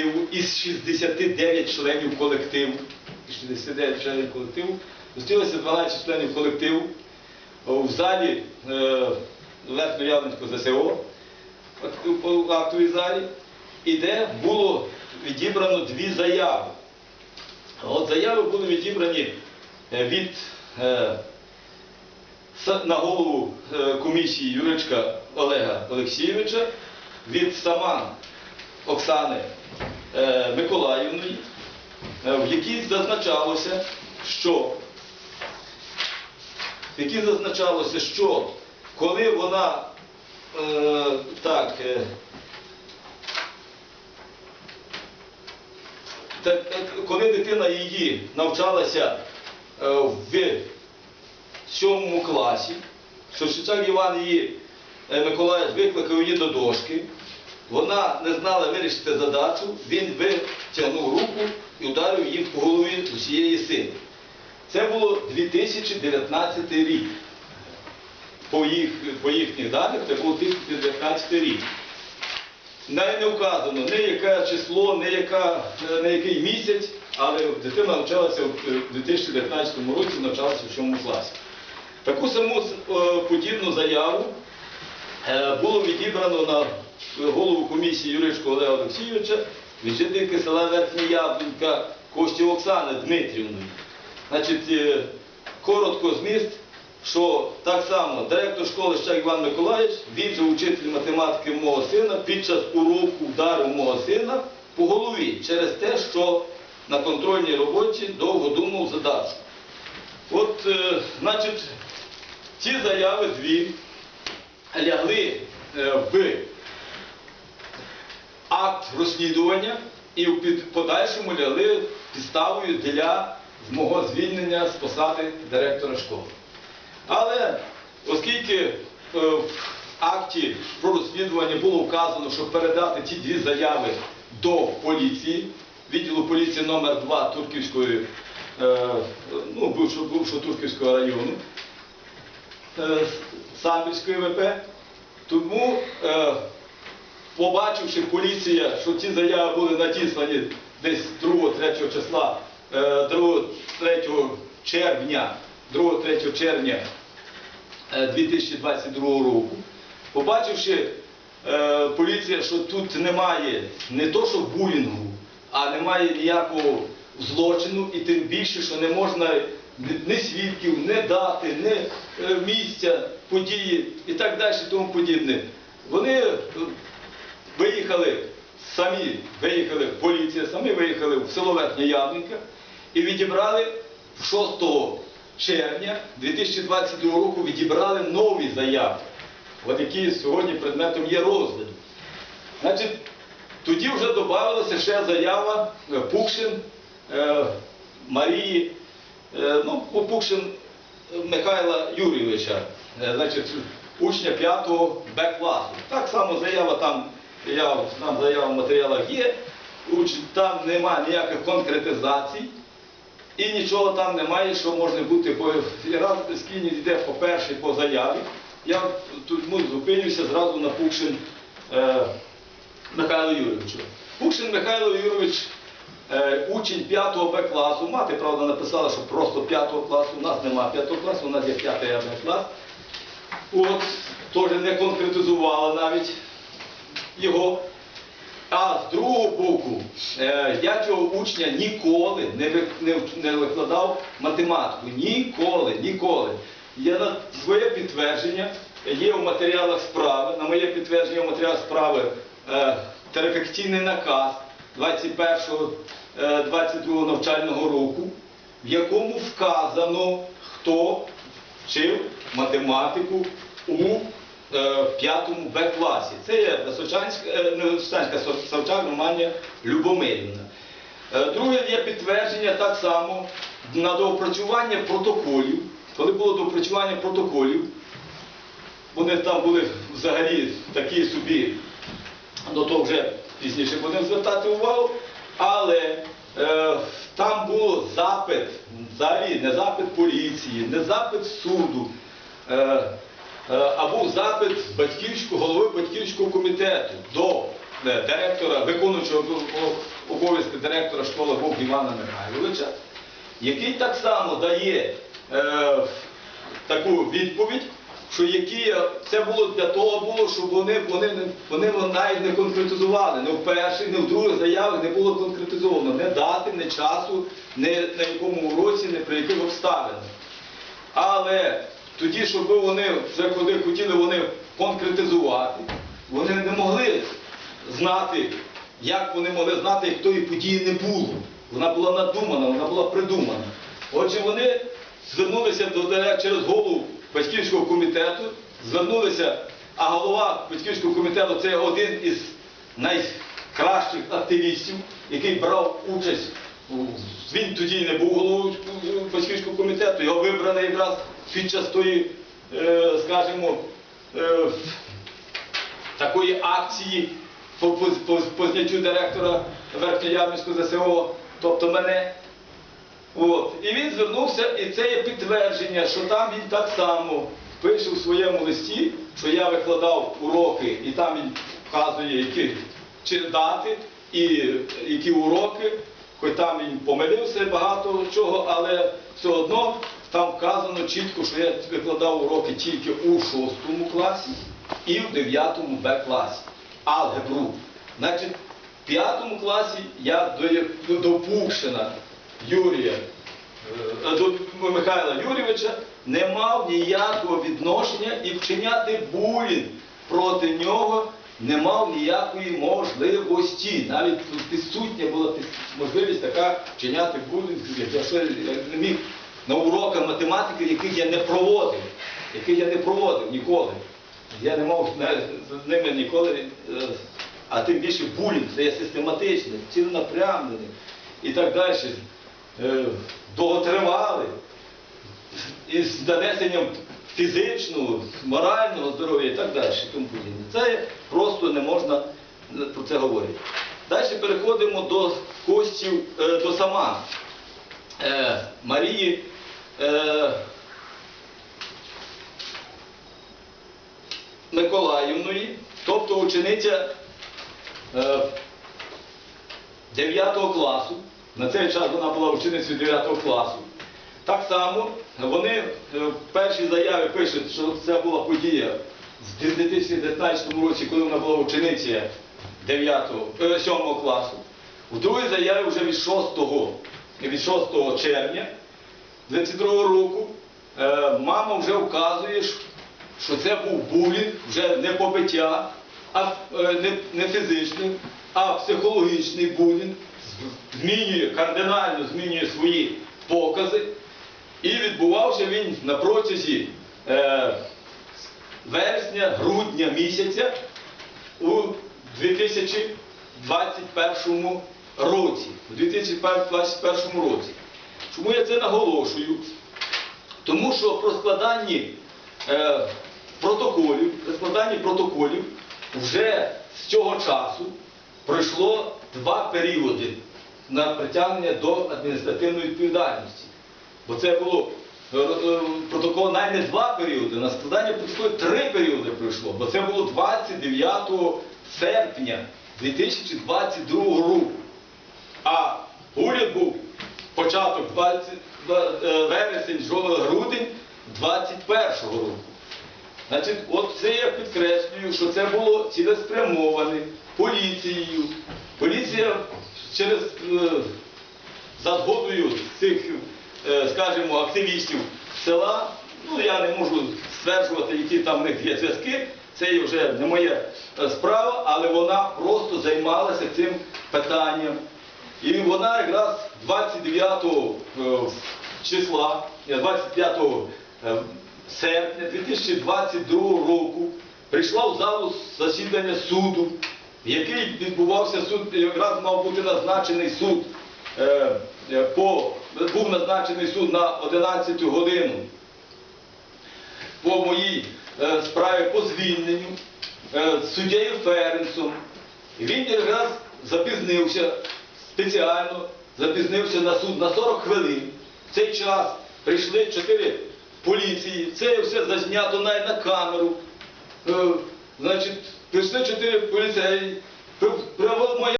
колективу із 69 членів колективу. із 69 членів колективу. Зустрілося 12 членів колективу в залі е, Верхньоявленського ЗСО, у актовій залі, і де було відібрано дві заяви. От заяви були відібрані е, від е, на голову е, комісії Юричка Олега Олексійовича від Саман Оксани Миколаївної, е, в якій зазначалося, що в якій зазначалося, що коли вона е, так, е, так, е, коли дитина її навчалася е, в сьомому класі, що Шичак Іван її е, Миколаївич викликав її до дошки, вона не знала вирішити задачу, він витягнув руку і ударив її по голові усієї сили. Це було 2019 рік. По, їх, по їхніх даних це був 2019 рік. Не вказано не яке число, не, яка, е, не який місяць, але дитина навчалася в е, 2019 році, навчалася в 7 класі. Таку саму е, подібну заяву е, було відібрано на голову комісії Юричко Олега Олексійовича від села Верхня Яблунька Коштів Оксани Дмитрівної. Значить, е, коротко зміст, що так само директор школи Щак Іван Миколаївич, він же учитель математики мого сина, під час уроку вдарив мого сина по голові через те, що на контрольній роботі довго думав задачу. От, е, значить, ці заяви дві лягли е, в акт розслідування і в подальшому лягли підставою для мого звільнення з посади директора школи. Але оскільки е, в акті про розслідування було вказано, що передати ці дві заяви до поліції, відділу поліції номер 2 Турківської, е, ну, бувшого, бувшого Турківського району, е, Самбірської ВП, тому побачивши поліція, що ці заяви були надіслані десь 2-3 числа, 2-3 червня, 2-3 червня е, 2022 року, побачивши е, поліція, що тут немає не то, що булінгу, а немає ніякого злочину, і тим більше, що не можна ні- свідків, ні дати, ні е, місця, події і так далі, тому подібне. Вони е, виїхали самі, виїхали поліція, самі виїхали в село Верхня Явненька і відібрали 6 червня 2022 року відібрали нові заяви, от які сьогодні предметом є розгляду. Значить, тоді вже додавалася ще заява е, Пукшин е, Марії, е, ну, Пукшин Михайла Юрійовича, е, значить, учня 5 Б класу. Так само заява там, я, там заява в матеріалах є, там немає ніяких конкретизацій. І нічого там немає, що може бути, бо раз скінь йде по першій по заяві. Я тут ну, зупинюся зразу на Пукшин е, Михайло Юрійовичу. Пукшин Михайло Юрійович, е, учень 5 Б класу. Мати, правда, написала, що просто 5 класу. У нас немає 5 класу, у нас є 5 Б клас. От, теж не конкретизувала навіть його. А з другого боку, е, я цього учня ніколи не, викладав математику. Ніколи, ніколи. Я на своє підтвердження є в матеріалах справи, на моє підтвердження в матеріалах справи е, наказ 21-22 навчального року, в якому вказано, хто вчив математику у е, п'ятому Б класі. Це є Височанська, е, Со- Савчак Романія Любомирівна. Е, Друге є підтвердження так само на доопрацювання протоколів. Коли було доопрацювання протоколів, вони там були взагалі такі собі, ну то вже пізніше будемо звертати увагу, але там був запит, взагалі не запит поліції, не запит суду, а був запит батьківського, голови батьківського комітету до е, директора, виконуючого обов'язки директора школи Бог Івана Михайловича, який так само дає е, таку відповідь, що які це було для того було, щоб вони, вони, вони навіть не конкретизували. Не в першій, не в другій заяві не було конкретизовано. Не дати, не часу, не на якому уроці, не при яких обставинах. Але тоді, щоб вони вже коли хотіли вони конкретизувати, вони не могли знати, як вони могли знати, як тої події не було. Вона була надумана, вона була придумана. Отже, вони звернулися до через голову батьківського комітету, звернулися, а голова батьківського комітету це один із найкращих активістів, який брав участь. Він тоді не був головою батьківського комітету, його вибрали якраз під час тої, е, скажімо, е, такої акції по, по, по, по зняттю директора Верхньоярмівського ЗСО, тобто мене. От. І він звернувся, і це є підтвердження, що там він так само пише у своєму листі, що я викладав уроки, і там він вказує, які чи дати і які уроки, хоч там він помилився багато чого, але все одно там вказано чітко, що я викладав уроки тільки у 6 класі і в 9 Б класі. Алгебру. Значить, в 5 класі я до, до Пукшина Юрія е, до Михайла Юрійовича не мав ніякого відношення і вчиняти булінг проти нього не мав ніякої можливості. Навіть відсутня була можливість така вчиняти булінг, я не міг на уроках математики, яких я не проводив, яких я не проводив ніколи. Я не мав з- ними ніколи, е, а тим більше булінг, це є систематичний, ціленапрямлений і так далі. Е, Довготривалий, із нанесенням фізичного, морального здоров'я і так далі. Тому. Це просто не можна е, про це говорити. Далі переходимо до коштів, е, до сама е, Марії. Миколаївної, тобто учениця е, 9 класу. На цей час вона була ученицею 9 класу. Так само вони е, в першій заяві пишуть, що це була подія в 2019 році, коли вона була учениця 9, е, 7 класу. У другій заяві вже від 6, від 6 червня 22 року е, мама вже вказує, що це був булінг, вже не побиття, а е, не, не фізичний, а психологічний булінг. Змінює, кардинально змінює свої покази. І відбувався він на протязі е, вересня, грудня місяця у 2021 році. У 2021 році. Чому я це наголошую? Тому що про складанні е, протоколів, при складанні протоколів вже з цього часу пройшло два періоди на притягнення до адміністративної відповідальності. Бо це було е, е, протокол навіть не два періоди, на складання протоколів три періоди пройшло, бо це було 29 серпня 2022 року. А уряд був початок 20, е, вересень, жовтень, грудень 21 року. Значить, от це я підкреслюю, що це було цілеспрямоване поліцією. Поліція через е, згодою цих, скажімо, активістів села, ну я не можу стверджувати, які там в них є зв'язки, це вже не моя е, справа, але вона просто займалася цим питанням. І вона якраз 29 е, числа, е, 25 е, серпня 2022 року прийшла в залу засідання суду, в який відбувався суд, якраз мав бути назначений суд, по, був назначений суд на 11 годину по моїй е, справі по звільненню е, суддєю Ференсом. Він якраз запізнився спеціально, запізнився на суд на 40 хвилин. В цей час прийшли чотири поліції, це все зазнято навіть на камеру. Е, значить, прийшли чотири поліцеї При- при- моя